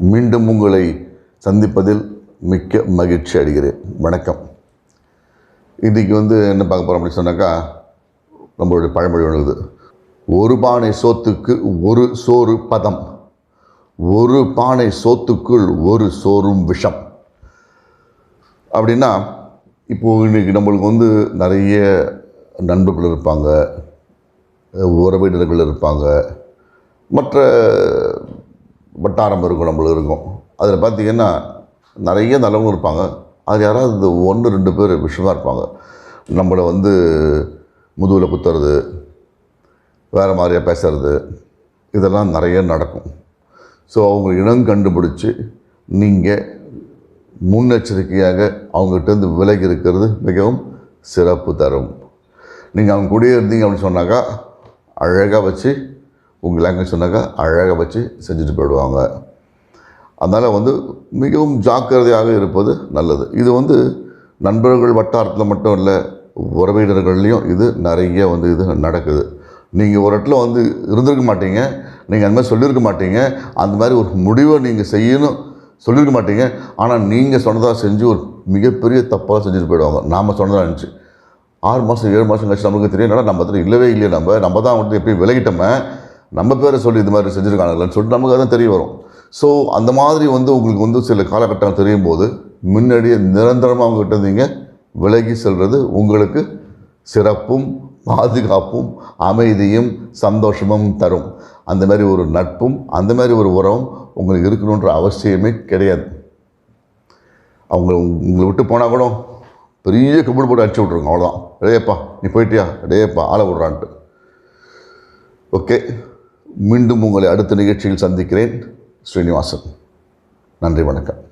மீண்டும் உங்களை சந்திப்பதில் மிக்க மகிழ்ச்சி அடைகிறேன். வணக்கம். இன்றைக்கி வந்து என்ன பார்க்க போகிறோம் அப்படின்னு சொன்னாக்கா நம்மளுடைய பழமொழி ஒழுகுது ஒரு பானை சோத்துக்கு ஒரு சோறு பதம். ஒரு பானை சோத்துக்குள் ஒரு சோறும் விஷம். அப்படின்னா இப்போது இன்றைக்கி நம்மளுக்கு வந்து நிறைய நண்பர்கள் இருப்பாங்க உறவினர்கள் இருப்பாங்க மற்ற வட்டாரம் இருக்கும் நம்மளுக்கு இருக்கும். அதில் பார்த்திங்கன்னா நிறைய நல்லவங்க இருப்பாங்க. அது யாராவது இந்த ஒன்று ரெண்டு பேர் விஷயமாக இருப்பாங்க. நம்மளை வந்து முதுகில் குத்துறது வேறு மாதிரியாக பேசுறது இதெல்லாம் நிறைய நடக்கும். ஸோ அவங்க இனம் கண்டுபிடிச்சி நீங்கள் முன்னெச்சரிக்கையாக அவங்ககிட்டருந்து விலகி இருக்கிறது மிகவும் சிறப்பு தரும். நீங்கள் அவங்க கூடயே இருந்தீங்க அப்படின்னு சொன்னாக்கா அழகாக வச்சு உங்கள் லாங்குவேஜ் சொன்னாக்கா அழகாக வச்சு செஞ்சுட்டு போயிடுவாங்க. அதனால் வந்து மிகவும் ஜாக்கிரதையாக இருப்பது நல்லது. இது வந்து நண்பர்கள் வட்டாரத்தில் மட்டும் இல்லை உறவினர்கள்லேயும் இது நிறைய வந்து இது நடக்குது. நீங்கள் ஒரு இடத்துல வந்து இருந்திருக்க மாட்டீங்க நீங்கள் அந்த மாதிரி சொல்லியிருக்க மாட்டீங்க அந்த மாதிரி ஒரு முடிவை நீங்கள் செய்யணும் சொல்லியிருக்க மாட்டீங்க. ஆனால் நீங்கள் சொன்னதாக செஞ்சு ஒரு மிகப்பெரிய தப்பாக செஞ்சுட்டு போயிடுவாங்க. நாம் சொன்னதாக இருந்துச்சு. ஆறு மாதம் ஏழு மாதம் கழிச்சு நமக்கு தெரியும் நம்ம அதில் இல்லவே இல்லையே நம்ம. நம்ம தான் வந்து எப்படி விலகிட்டோமே. நம்ம பேரை சொல்லி இது மாதிரி செஞ்சுருக்கானுங்களேன்னு சொல்லிட்டு நமக்கு அதான் தெரிய வரும். ஸோ அந்த மாதிரி வந்து உங்களுக்கு வந்து சில காலகட்டம் தெரியும் போது முன்னாடியே நிரந்தரமாக அவங்ககிட்ட இருந்தீங்க விலகி செல்வது உங்களுக்கு சிறப்பும் பாதுகாப்பும் அமைதியும் சந்தோஷமும் தரும். அந்த மாதிரி ஒரு நட்பும் அந்த மாதிரி ஒரு உறவும் உங்களுக்கு இருக்கணுன்ற அவசியமே கிடையாது. அவங்க உங்களை விட்டு போனால் கூட பெரிய கம்பெனி போட்டு அடிச்சு விட்ருங்க அவ்வளோதான் டேப்பா நீ போயிட்டியா? டேப்பா ஆளை விட்றான்ட்டு. ஓகே மீண்டும் உங்களை அடுத்த நிகழ்ச்சியில் சந்திக்கிறேன் ஸ்ரீனிவாசன். நன்றி வணக்கம்.